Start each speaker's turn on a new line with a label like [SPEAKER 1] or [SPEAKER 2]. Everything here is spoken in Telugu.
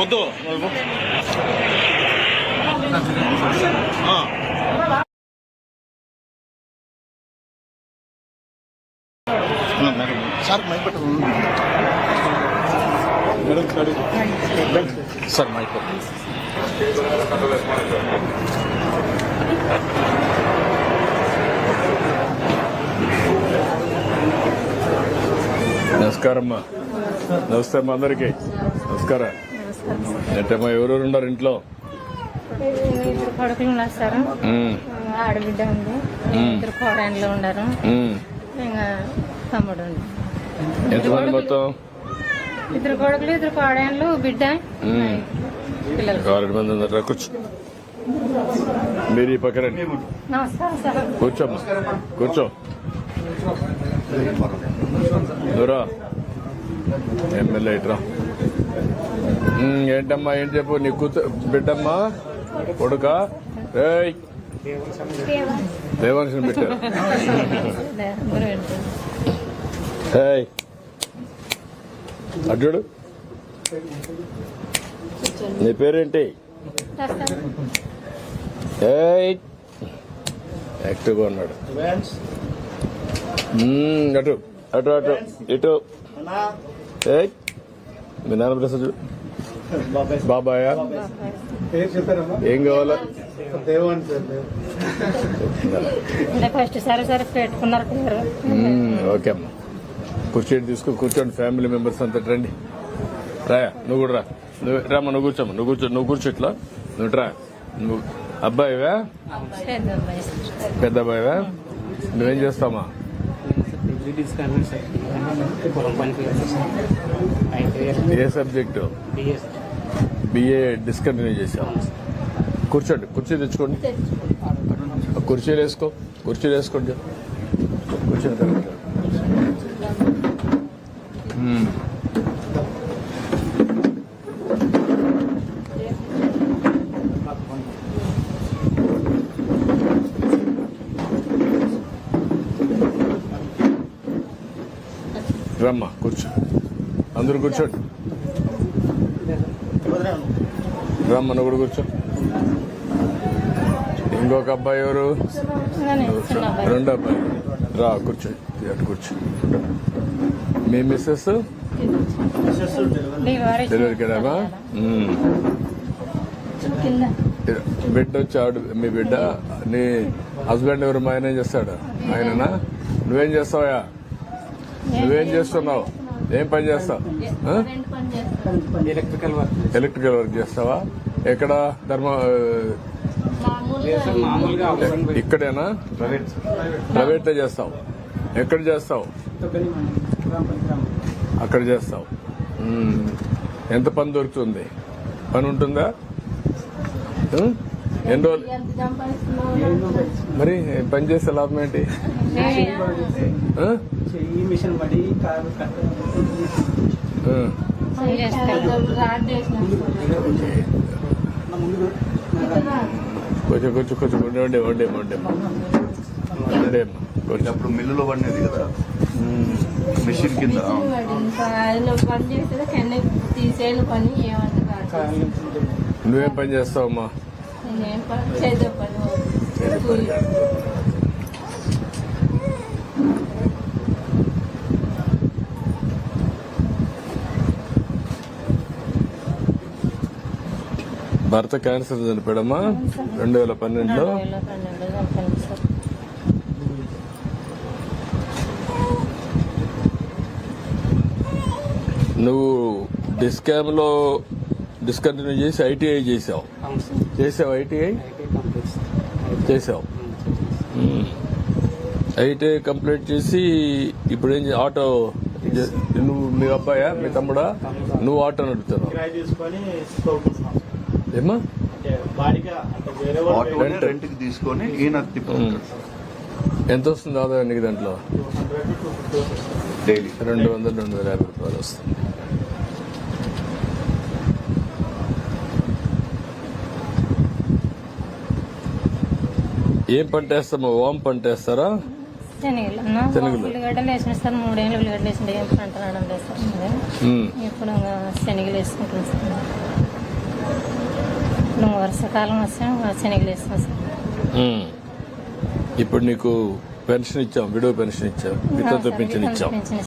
[SPEAKER 1] వద్దు. Sir mike sir. మైక్.
[SPEAKER 2] నమస్కారం నమస్తే అమ్మా అందరికి. నమస్కారం. ఏంటమ్మా ఎవరెవరు ఉన్నారు ఇంట్లో?
[SPEAKER 3] ఇద్దరు కొడుకులు ఉన్నారు సార్. ఆడబిడ్డ ఉంది. ఇద్దరు కోడళ్ళు ఉన్నారు. ఇంకా తమ్ముడు ఉంది.
[SPEAKER 2] ఎంతమంది మొత్తం?
[SPEAKER 3] ఇద్దరు కొడుకులు ఇద్దరు కోడళ్ళు బిడ్డ
[SPEAKER 2] ఆరు మంది ఉన్నారు? కూర్చో. మీరు ఈ పక్కన కూర్చో. దూరా ఎమ్మెల్యే ఇట్రా ఏంటమ్మా ఏం చెప్పు? నీ కూతురు బిడ్డమ్మా కొడుక? ఏయ్! దేవాంశం పెట్టారు. అర్జుడు నీ పేరేంటి? యాక్టివ్గా ఉన్నాడు. అటు అటు అటు ఇటు. మీ నాన్న ప్రసాద్ బాబాయా. ఏం కావాలా?
[SPEAKER 3] అంటే ఫస్ట్ సారి సరే పెట్టుకున్నారు పేరు.
[SPEAKER 2] మ్మ్, ఓకే అమ్మా. కుర్చీ తీసుకో కూర్చోండి ఫ్యామిలీ మెంబర్స్ అంతా రండి. రాయా నువ్వు కూడా రా. నువ్వు రామ్మా నువ్వు కూర్చోమ్మా నువ్వు కూర్చో నువ్వు కూర్చో ఇట్లా. నువ్వు రా నువ్వు అబ్బాయివా?
[SPEAKER 3] పెద్ద
[SPEAKER 2] అబ్బాయివా? నువ్వేం చేస్తావమ్మా?
[SPEAKER 4] అయితే
[SPEAKER 2] ఏ సబ్జెక్టు
[SPEAKER 4] బిఎస్
[SPEAKER 2] బిఏ డిస్కంటిన్యూ చేసావు కూర్చోండి కుర్చీ తెచ్చుకోండి. కుర్చీలు వేసుకో కుర్చీలు వేసుకోండి. కూర్చొని తర్వాత రమ్మా కూర్చో. అందరూ కూర్చోండి రమ్మ నువ్వు కూడా కూర్చో. ఇంకొక అబ్బాయి ఎవరు?
[SPEAKER 3] అబ్బాయి
[SPEAKER 2] రెండు అబ్బాయి. రా కూర్చోండి అటు కూర్చో. మీ మిస్సెస్
[SPEAKER 3] డెలివరీ
[SPEAKER 2] డెలివరీ బిడ్డ వచ్చాడు మీ బిడ్డ నీ హస్బెండ్ ఎవరు? మా ఆయన ఏం చేస్తాడు? ఆయననా? నువ్వేం చేస్తావా నువ్వేం చేస్తున్నావు? ఏం పని చేస్తావు?
[SPEAKER 4] ఎలక్ట్రికల్ వర్క్
[SPEAKER 2] ఎలక్ట్రికల్ వర్క్ చేస్తావా? ఎక్కడ? ధర్మ ఇక్కడేనా? ప్రైవేట్ చేస్తావు. ఎక్కడ చేస్తావు? అక్కడ చేస్తావు. ఎంత పని దొరుకుతుంది? పని ఉంటుందా? ఎన్ని రోజులు? మరి పని చేసే లాభం ఏంటి? కొంచెం కొంచెం కొంచెం ఉండే ఉండే ఉండే ఉండే. ఉండే. కొంచెం.
[SPEAKER 1] అప్పుడు మిల్లులో పడినది కదా. మెషిన్ కింద.
[SPEAKER 2] నువ్వేం పని చేస్తావమ్మా
[SPEAKER 5] నేనేం పని చేద్దాం పని కూలి
[SPEAKER 2] భర్త క్యాన్సర్ చనిపోయాడమ్మా. రెండు వేల పన్నెండులో? నువ్వు డిస్కామ్లో డిస్కంటిన్యూ చేసి ఐటీఐ చేసావు. చేసావు ఐటీఐ? చేసావు. ఐటీఐ కంప్లీట్ చేసి ఇప్పుడు ఏం ఆటో నువ్వు మీ అబ్బాయా మీ తమ్ముడా? నువ్వు ఆటో నడుపుతున్నావు.
[SPEAKER 6] తీసుకొని
[SPEAKER 1] ఈయన
[SPEAKER 2] ఎంత వస్తుంది ఆదాయం నీకు దాంట్లో?
[SPEAKER 6] వస్తుంది
[SPEAKER 1] డైలీ
[SPEAKER 2] రెండు వందలు రెండు వందల యాభై రూపాయలు వస్తుంది. ఏం పంట వేస్తామో ఓం పంట వేస్తారా?
[SPEAKER 3] శనగలు. ఉల్లిగడ్డలు వేసిన సార్ మూడేళ్ళు ఉల్లిగడ్డలు వేసిండే ఏం పంట రావడం లేదు సార్. ఇప్పుడు శనగలు వేసుకుంటాం నువ్వు వర్షాకాలం వచ్చాం శనగలు వేస్తాం సార్.
[SPEAKER 2] ఇప్పుడు నీకు పెన్షన్ ఇచ్చాం విడో పెన్షన్ ఇచ్చాం వితంతు పెన్షన్ ఇచ్చాం